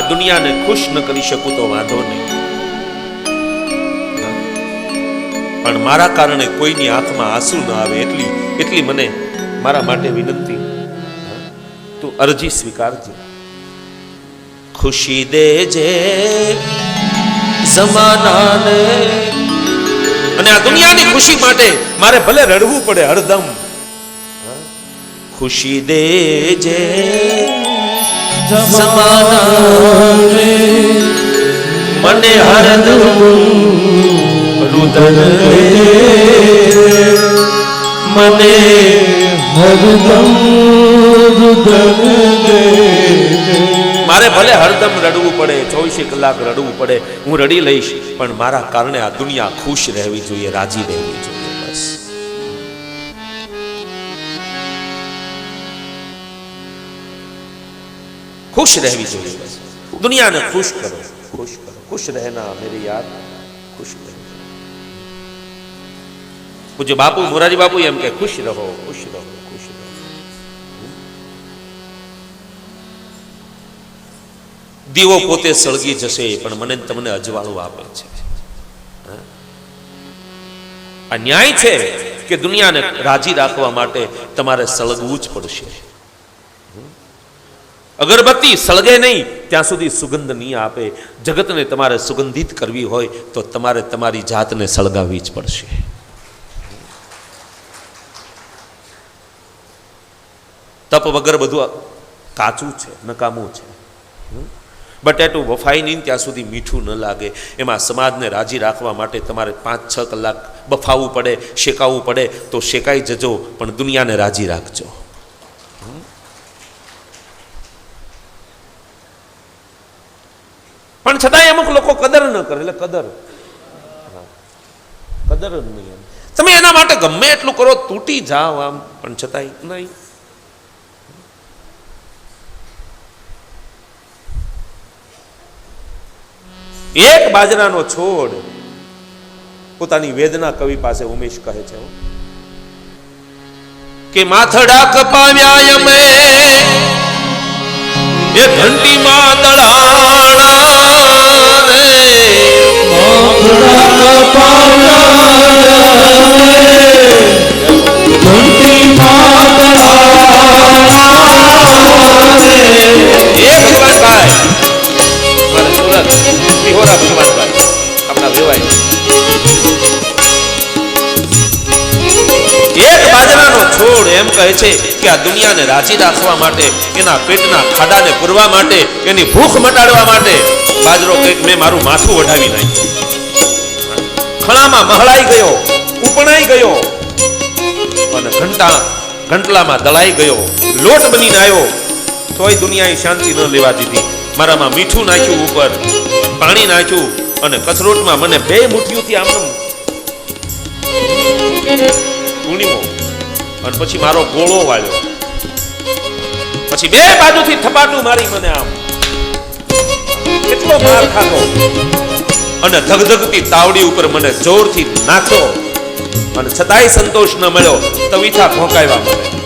આ દુનિયાને ખુશ ન કરી શકું તો વાંધો નહીં. પણ મારા કારણે કોઈની આંખમાં આંસુ ન આવે એટલી એટલી મને મારા માટે વિનંતી. તું અરજી સ્વીકારજે. ખુશી દેજે જમાનાને. અને આ દુનિયાની ખુશી માટે મારે ભલે રડવું પડે હરદમ. ખુશી દેજે જમાનાને મને હરદમ રુદન રે મને હરદમ રુદન રે મારે ભલે હરદમ રડવું પડે, ચોવીસે કલાક રડવું પડે, હું રડી લઈશ, પણ મારા કારણે આ દુનિયા ખુશ રહેવી જોઈએ, રાજી રહેવી જોઈએ. ખુશ રહેવી જોઈએ બસ. દુનિયાને ખુશ કરો. ખુશ કરો. ખુશ રહેના મેરે યાર. ખુશ રહો. પૂજ્ય બાપુ મોરારી બાપુ એમ કે ખુશ રહો ખુશ રહો ખુશ રહો. દીવો પોતે સળગી જશે પણ મને તમને અજવાળું આપે છે? આ ન્યાય છે કે દુનિયાને રાજી રાખવા માટે તમારે સળગવું જ પડશે. અગરબત્તી સળગે નહીં, ત્યાં સુધી સુગંધ નહીં આપે. જગતને તમારે સુગંધિત કરવી હોય તો તમારે તમારી જાતને સળગાવવી જ પડશે. તપ વગર બધું કાચું છે, નકામું છે. બટેટું બફાઈ નહીં, ત્યાં સુધી મીઠું ન લાગે. એમાં સમાજને રાજી રાખવા માટે તમારે પાંચ, છ કલાક બફાવવું પડે શેકાવવું પડે, તો શેકાઈ જજો, પણ દુનિયાને રાજી રાખજો. છતાંય અમુક લોકો કદર ન કરે, એટલે કદર. કદર જ નહીં તમે એના માટે ગમે એટલું કરો, તૂટી જાઓ આમ, પણ છતાંય નહીં. એક બાજરાનો છોડ પોતાની વેદના કવિ પાસે ઉમેશ કહે છે કે માથડા કપાવ્યા અમે એ ઘંટીમાં દળાણા છોડ એમ કહે છે કે આ દુનિયાને રાજી રાખવા માટે, એના પેટના ખાડાને પૂરવા માટે, એની ભૂખ મટાડવા માટે. બાજરો કંઈક મેં મારું માથું વઢાવી નાખ્યું. ખણામાં મહળાઈ ગયો, ઉપણાઈ ગયો. અને ઘંટા ઘંટલામાં દળાઈ ગયો, લોટ બનીને આવ્યો. તોય દુનિયાએ શાંતિ ન લેવા દીધી. મારામાં મીઠું નાખ્યું ઉપર, પાણી નાખ્યું અને કસરોટમાં મને બે મુઠ્ઠીઓથી આમ ઉણીમો અને પછી મારો ગોળો વાળ્યો. પછી બે બાજુથી થપાટું મારી મને આમ. કેટલો માર ખાધો. અને ધગધગતી તાવડી ઉપર મને જોરથી નાખ્યો અને છતાંય સંતોષ ન મળ્યો તવીથા ભોંકાવ્યા મને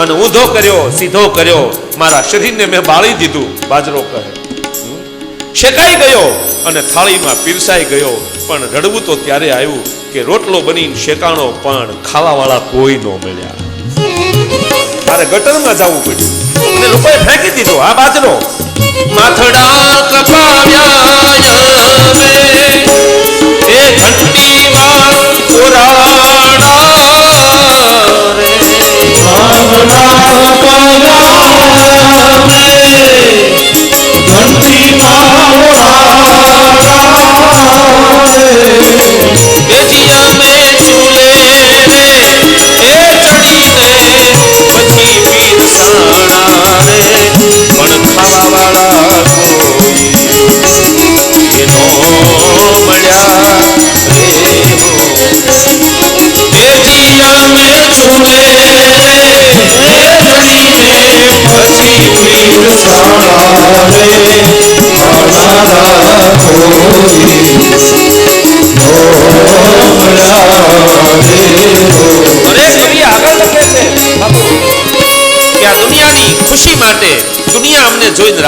અને ઊંધો કર્યો, સીધો કર્યો, મારા શરીરને મેં બાળી દીધું, બાજરો કહે. શેકાઈ ગયો અને થાળીમાં પીરસાઈ ગયો, પણ રડવું તો ત્યારે આવ્યું કે રોટલો બનીને શેકાણો પણ ખાવાવાળા કોઈ ન મળ્યા. મારે ગટરમાં જવું પડ્યું. લોકોએ ફેંકી દીધો, આ બાજરો. માથડા કપાવ્યા એ ઘંટીમાં ઓરાડા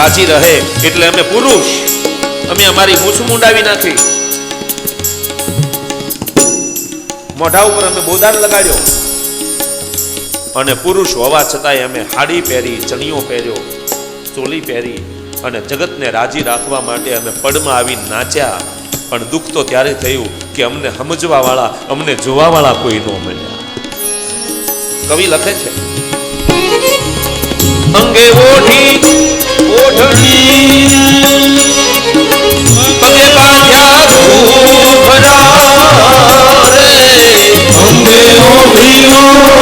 રાજી રહે એટલે અમે પુરુષ. અમે અમારી મૂછ મુંડાવી નાખી. મોઢા ઉપર અમે બોદાર લગાડ્યો. અને પુરુષ હોવા છતાંય અમે હાડી પહેરી, ચણિયો પહેર્યો, ચોલી પહેરી અને જગતને રાજી રાખવા માટે અમે પડમાં આવી નાચ્યા. પણ દુઃખ તો ત્યારે થયું કે અમને સમજવા વાળા અમને જોવા વાળા કોઈ ન મળ્યા. કવિ લખે છે અંગે ઓઢી ઓઢણી પગે પાછા ઘૂઘરા રે અંગે ઓઢી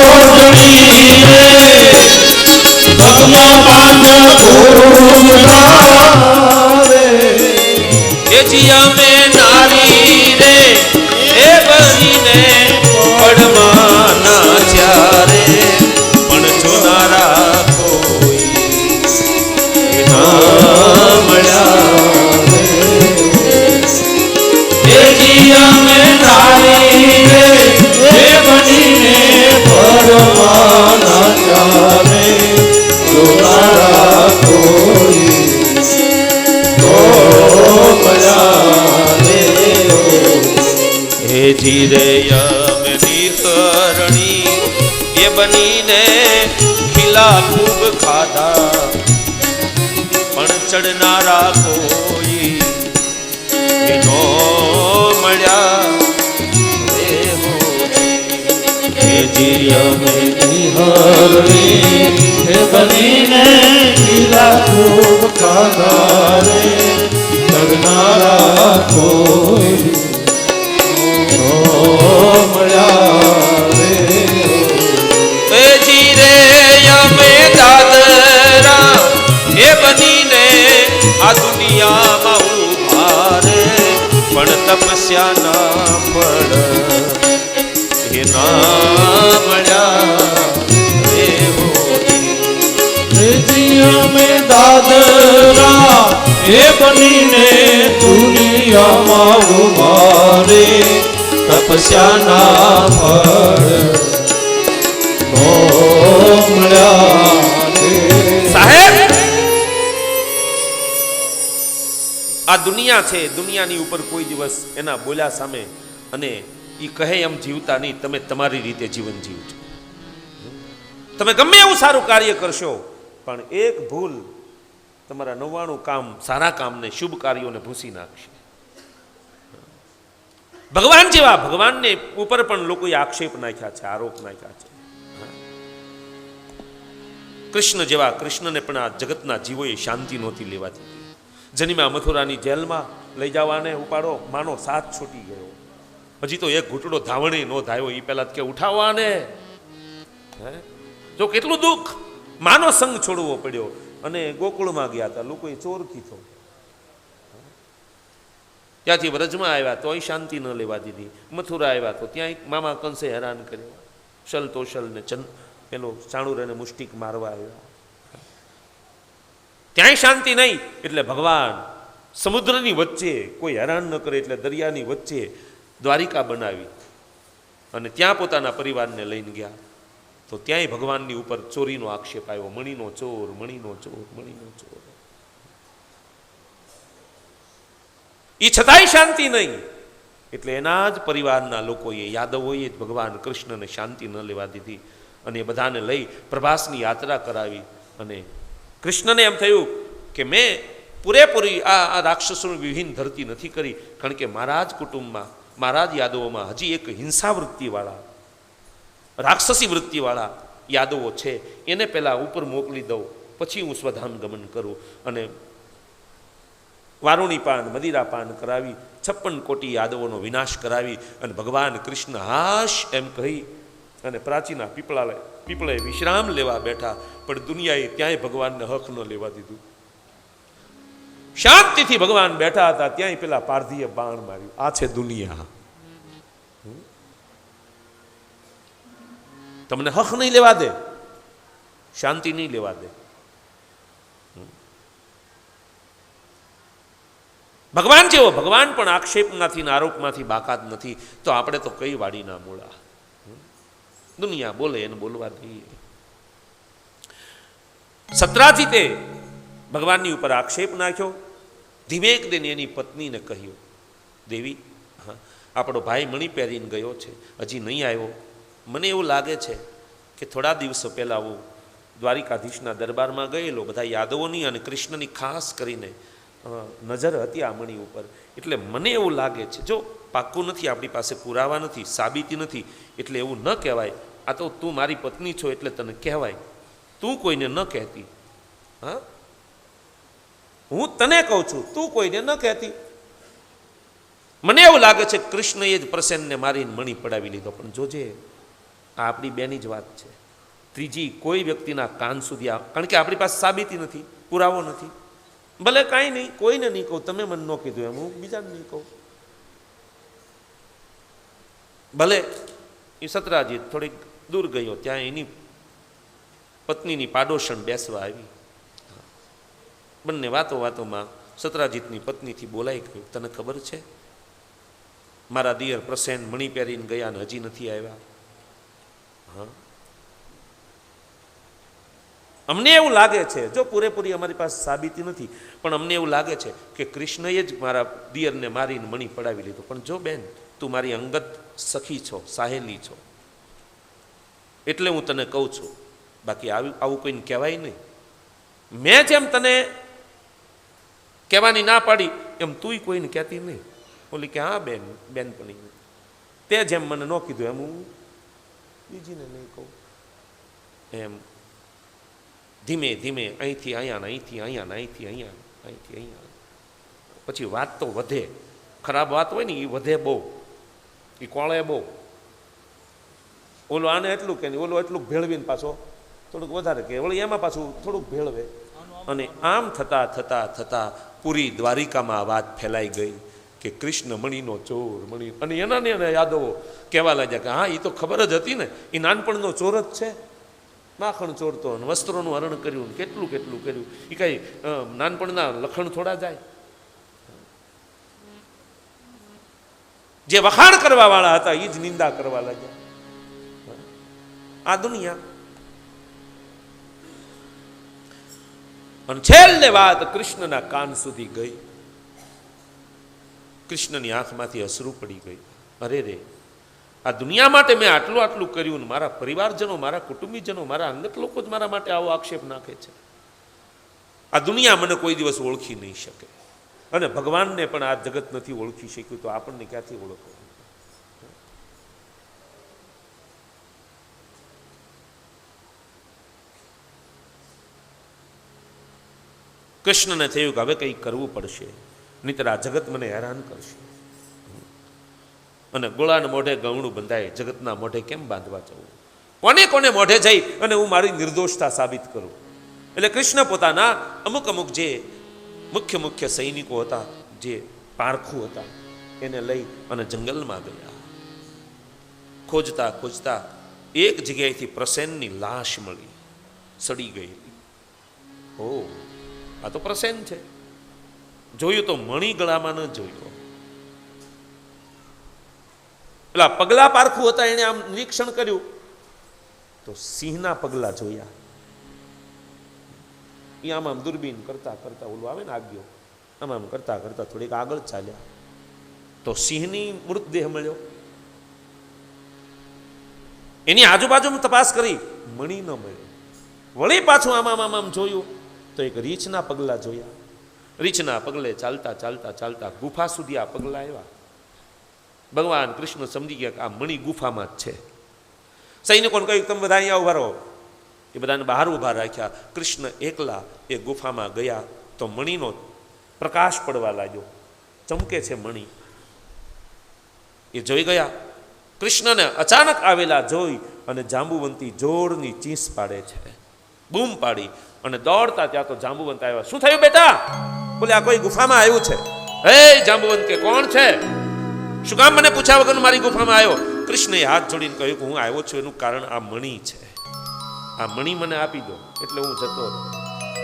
ઓઢણી રે પગમાં બાંધ ઘૂઘરા હે જીરે યમે એ બનીને ખીલા ખૂબ ખાધા. પણ ચડનારા કોઈ એ નો મળ્યા બનીને ખીલા ખૂબ ખાધા રે. ચડનારા કોઈ તપસ્યા ના ફળ હે ના મોજી. અમે દાદરા, એ બનીને દુનિયામાં ઉભારે તપસ્યાના ફળ નો મળ્યા દુનિયા છે, દુનિયાની ઉપર કોઈ દિવસ એના બોલ્યા સામે અને એ કહે એમ જીવતા નહીં, તમે તમારી રીતે જીવન જીવજો તમે ગમે એવું સારું કાર્ય કરશો, પણ એક ભૂલ તમારા નવ્વાણું કામ, સારા કામને, શુભ કાર્યોને ભૂસી નાખશે. ભગવાન જેવા, ભગવાનને ઉપર પણ લોકોએ આક્ષેપ નાખ્યા છે, આરોપ નાખ્યા છે. કૃષ્ણ જેવા, કૃષ્ણને પણ આ જગતના જીવોએ શાંતિ નહોતી લેવા દીધી જનીમાં મથુરાની જેલમાં લઈ જવાને ઉપાડો. માનો સાથ છૂટી ગયો. હજી તો એક ઘૂંટડો ધાવણી નો ધાયો એ પહેલા કે ઉઠાવવાને જો કેટલું દુઃખ. માનો સંગ છોડવો પડ્યો. અને ગોકુળમાં ગયા હતા. લોકોએ ચોર કીધો. ત્યાંથી વ્રજમાં આવ્યા, તોય શાંતિ ન લેવા દીધી. મથુરા આવ્યા તો ત્યાં મામા કંસે હેરાન કર્યો. શલ તોશલ ને ચંદ, પેલો ચાણુર અને મુષ્ટિક મારવા આવ્યા. ત્યાંય શાંતિ નહીં, એટલે ભગવાન સમુદ્રની વચ્ચે, કોઈ હેરાન ન કરે એટલે દરિયાની વચ્ચે દ્વારિકા બનાવી અને ત્યાં પોતાના પરિવારને લઈને ગયા. તો ત્યાંય ભગવાનની ઉપર ચોરીનો આક્ષેપ આવ્યો, મણીનો ચોર મણીનો ચોર મણીનો ચોર. એ છતાંય શાંતિ નહીં. એટલે એના જ પરિવારના લોકોએ યાદવોએ જ ભગવાન કૃષ્ણને શાંતિ ન લેવા દીધી અને એ બધાને લઈ પ્રભાસની યાત્રા કરાવી અને કૃષ્ણને એમ થયું કે મેં પૂરેપૂરી આ આ રાક્ષસોની વિહીન ધરતી નથી કરી, કારણ કે મારા જ કુટુંબમાં, મારા જ યાદવોમાં હજી એક હિંસા વૃત્તિવાળા, રાક્ષસી વૃત્તિવાળા યાદવો છે. એને પહેલાં ઉપર મોકલી દઉં, પછી હું સ્વધામ ગમન કરું અને વારુણી પાન, મદિરા પાન કરાવી, છપ્પન કોટી યાદવોનો વિનાશ કરાવી અને ભગવાન કૃષ્ણ હાશ એમ કહી અને પ્રાચીના પીપળા પીપળે વિશ્રામ લેવા બેઠા, પણ દુનિયાએ ત્યાંય ભગવાનને હક ન લેવા દીધું. શાંતિથી ભગવાન બેઠા હતા, ત્યાંય પેલા પારધીએ બાણ માર્યું. આ છે દુનિયા. તમને હક નહીં લેવા દે, શાંતિ નહીં લેવા દે. ભગવાન જેવો ભગવાન પણ આક્ષેપમાંથી આરોપમાંથી બાકાત નથી, તો આપણે તો કઈ વાડીના મૂળા? દુનિયા બોલે એને બોલવા દઈએ. સત્રાજીતે ભગવાનની ઉપર આક્ષેપ નાખ્યો. ધીમે એક દિન એની પત્નીને કહ્યું, દેવી, હા, આપણો ભાઈ મણી પહેરીને ગયો છે, હજી નહીં આવ્યો. મને એવું લાગે છે કે થોડા દિવસો પહેલાં હું દ્વારિકાધીશના દરબારમાં ગયેલો, બધા યાદવોની અને કૃષ્ણની ખાસ કરીને નજર હતી આ મણી ઉપર. એટલે મને એવું લાગે છે, જો પાક્કું નથી, આપણી પાસે પુરાવા નથી, સાબિતી નથી, એટલે એવું ન કહેવાય આ તો તું મારી પત્ની છો એટલે તને કહેવાય. તું કોઈને ન કહેતી. હા? હું તને કહું છું, તું કોઈને ન કહેતી. મને એવું લાગે છે કૃષ્ણએ જ પ્રસેનને મારીને મણી પડાવી લીધો. પણ જોજે, આ આપણી બેની જ વાત છે. ત્રીજી, કોઈ વ્યક્તિના કાન સુધી આ કારણ કે આપણી પાસે સાબિતી નથી, પુરાવો નથી. ભલે કાંઈ નહીં, કોઈને નહીં કહું, તમે મને ન કીધું એમ, હું બીજાને નહીં કહું. ભલે, એ સતરાજી થોડીક દૂર ગયો, ત્યાં એની પત્નીની પાડોશણ બેસવા આવી. બંને વાતો વાતોમાં સતરાજીતની પત્નીથી બોલાઈ ગયું, તને ખબર છે? મારા દિયર પ્રસેન મણી પહેરીને ગયા ને હજી નથી આવ્યા. હા. અમને એવું લાગે છે, જો પૂરેપૂરી અમારી પાસે સાબિતી નથી, પણ અમને એવું લાગે છે કે કૃષ્ણએ જ મારા દિયરને મારીને મણી પડાવી લીધો. પણ જો બેન, તું મારી અંગત સખી છો, સાહેલી છો એટલે હું તને કહું છું, બાકી આવું આવું કોઈને કહેવાય નહીં. મેં જેમ તને કહેવાની ના પાડી, એમ તુંય કોઈને કહેતી નહીં. ઓલી કે, હા, બેન, બેનપણી. તે જેમ મને ન કીધું, એમ હું બીજીને નહીં કહું. એમ ધીમે ધીમે, અહીંથી અહીંયા અહીંથી અહીંયા અહીંથી અહીંયા અહીંથી, અહીંયા પછી વાત તો વધે. ખરાબ વાત હોય ને એ વધે બહુ. એ કોળે બહુ. ઓલો આને એટલું કે ઓલો એટલું ભેળવીને પાછો થોડુંક વધારે કે, વળી એમાં પાછું થોડુંક ભેળવે. અને આમ થતાં થતાં થતાં પૂરી દ્વારિકામાં વાત ફેલાઈ ગઈ કે કૃષ્ણ મણીનો ચોર મણી, અને એના ને યાદવો કહેવા લાગ્યા કે, હા એ તો ખબર જ હતી ને એ નાનપણનો ચોર જ છે. માખણ ચોરતો અને વસ્ત્રોનું હરણ કર્યું ને કેટલું કેટલું કર્યું. એ કાંઈ નાનપણના લખણ થોડા જાય. જે વખાણ કરવાવાળા હતા એ જ નિંદા કરવા લાગ્યા. આ દુનિયા. અને છેલ્લે વાત કૃષ્ણના કાન સુધી ગઈ. કૃષ્ણની આંખમાંથી અસરું પડી ગઈ. અરે રે, આ દુનિયા માટે મેં આટલું આટલું કર્યું ને મારા પરિવારજનો, મારા કુટુંબીજનો, મારા અંગત લોકો જ મારા માટે આવો આક્ષેપ નાખે છે. આ દુનિયા મને કોઈ દિવસ ઓળખી નહીં શકે. અને ભગવાનને પણ આ જગત નથી ઓળખી શક્યું, તો આપણને ક્યાંથી ઓળખવું? કૃષ્ણને થયું કે હવે કંઈક કરવું પડશે, નહીતર આ જગત મને હેરાન કરશે. અને ગોળાના મોઢે ગવણું બંધાય, જગતના મોઢે કેમ બાંધવા જવું? કોને કોને મોઢે જઈ અને હું મારી નિર્દોષતા સાબિત કરું? એટલે કૃષ્ણ પોતાના અમુક અમુક જે મુખ્ય મુખ્ય સૈનિકો હતા, જે પારખું હતા, એને લઈ અને જંગલમાં ગયા. ખોજતા ખોજતા એક જગ્યાએથી પ્રસેનની લાશ મળી, સડી ગઈ ઓ આ તો પ્રસેન છે. જોયું તો મણી ગળામાં ન જોયું. પેલા પગલા પારખું હતા એને આમ નિરીક્ષણ કર્યું. તો સિંહના પગલા જોયા. એ આમ આમ દૂરબીન કરતા કરતા ઓલું આવે ને આવ્યો આમ આમ કરતા કરતા થોડીક આગળ ચાલ્યા. તો સિંહની મૃતદેહ મળ્યો. એની આજુબાજુમાં તપાસ કરી, મણી ન મળ્યો. વળી પાછું આમ આમ આમ જોયું. તો એક રીંછના પગલા જોયા. રીંછના પગલે ચાલતા ચાલતા ચાલતા ગુફા સુધી આ પગલા આવ્યા. ભગવાન કૃષ્ણ સમજી ગયા કે આ મણી ગુફામાં જ છે. સૈનિકોને કહ્યું, તમે બધા અહીંયા ઊભા રહો. એ બધાને બહાર ઊભા રાખ્યા. કૃષ્ણ એકલા એ ગુફામાં ગયા તો મણીનો પ્રકાશ પડવા લાગ્યો. ચમકે છે મણી. એ જોઈ ગયા. કૃષ્ણને અચાનક આવેલા જોઈ અને જાંબુવંતી જોરની ચીસ પાડે છે. બૂમ પાડી અને દોડતા ત્યાં તો જાંબુવંત આવ્યા. શું થયું બેટા? બોલે, આ કોઈ ગુફામાં આવ્યું છે. હે, જાંબુવંત કે કોણ છે? શું કામ મને પૂછ્યા વગર મારી ગુફામાં આવ્યો? કૃષ્ણએ હાથ જોડીને કહ્યું કે હું આવ્યો છું, એનું કારણ આ મણી છે. આ મણી મને આપી દો, એટલે હું જતો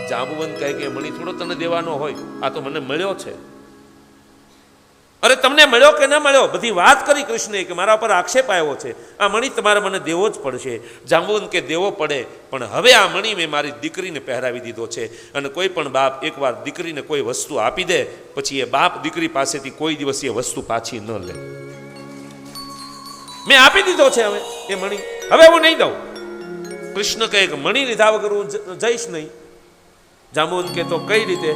જાંબુવંત કહે કે મણી થોડો તને દેવાનો હોય. આ તો મને મળ્યો છે. અરે તમને મળ્યો કે ન મળ્યો? બધી વાત કરી કૃષ્ણે કે મારા પર આક્ષેપ આવ્યો છે. આ મણી તમારે મને દેવો જ પડશે. જાંબુન કે દેવો પડે, પણ હવે આ મણી મેં મારી દીકરીને પહેરાવી દીધો છે. અને કોઈ પણ બાપ એકવાર દીકરીને કોઈ વસ્તુ આપી દે, પછી એ બાપ દીકરી પાસેથી કોઈ દિવસ એ વસ્તુ પાછી ન લે. મેં આપી દીધો છે હવે, એ મણી. હવે હું નહીં દઉં. કૃષ્ણ કહે કે મણી લીધા વગર હું જઈશ નહીં. જાંબુન કે તો કઈ રીતે?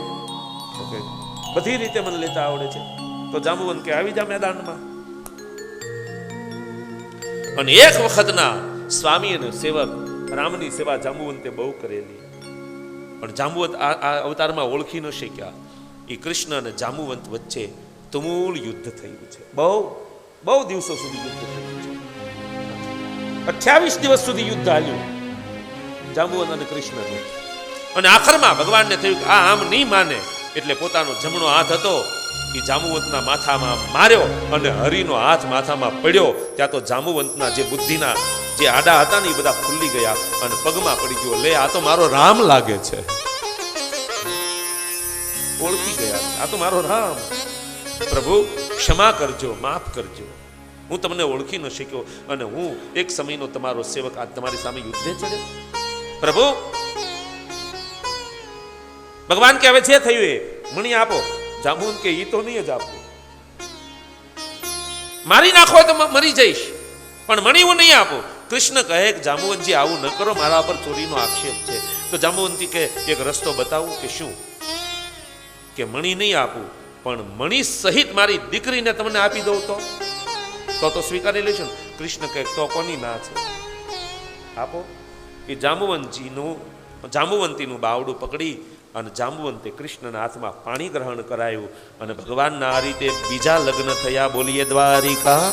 બધી રીતે મને લેતા આવડે છે. તો જાંબુવન કે આવી જા મેદાનમાં. અને એક વખતના સ્વામી અને સેવક રામની સેવા જાંબુવંતે બહુ કરેલી. પણ જાંબુવંત આ અવતારમાં ઓળખી ન શક્યા. એ કૃષ્ણ અને જાંબુવંત વચ્ચે તુમૂલ યુદ્ધ થયું છે. બહુ બહુ દિવસો સુધી યુદ્ધ થયું છે. અઠ્યાવીસ દિવસ સુધી યુદ્ધ હાલ્યું. જાંબુવંત અને કૃષ્ણનું. અને આખરમાં ભગવાનને થયું કે આ આમ નહીં માને. એટલે પોતાનો જમણો હાથ હતો. એ જાંબુવંતના માથામાં માર્યો અને હરિનો હાથ માથામાં પડ્યો. ત્યાં તો જાંબુવંતના જે બુદ્ધિના જે આડા હતા ને એ બધા ખુલ્લી ગયા અને પગમાં પડી ગયો. લે, આ તો મારો રામ લાગે છે. ઓળખી ગયા. આ તો મારો રામ. પ્રભુ, ક્ષમા કરજો, માફ કરજો. હું તમને ઓળખી ન શક્યો અને હું એક સમયનો તમારો સેવક આજ તમારી સામે યુદ્ધે ચડે પ્રભુ, ભગવાન કે હવે જે થયું એ. મણી આપો. જાંબુન કે એ તો નહીં જ આપો. મારી નાખો તો મરી જઈશ. પણ મણી હું નહીં આપું. કૃષ્ણ કહે કે જાંબુવનજી આવું ન કરો. મારા પર ચોરીનો આક્ષેપ છે. તો જાંબુવંતી કે એક રસ્તો બતાવું કે શું? કે મણી નહીં આપું, પણ મણી સહિત મારી દીકરીને તમને આપી દઉં તો? તો તો સ્વીકારી લેશો કૃષ્ણ કહે, તો કોની ના છે? આપો. એ જાંબુવંતીનું જાંબુવંતીનું બાવડું પકડી અને જાંબુવંતે કૃષ્ણના હાથમાં પાણી ગ્રહણ કરાયું અને ભગવાનના આ રીતે બીજા લગ્ન થયા. બોલીએ દ્વારિકા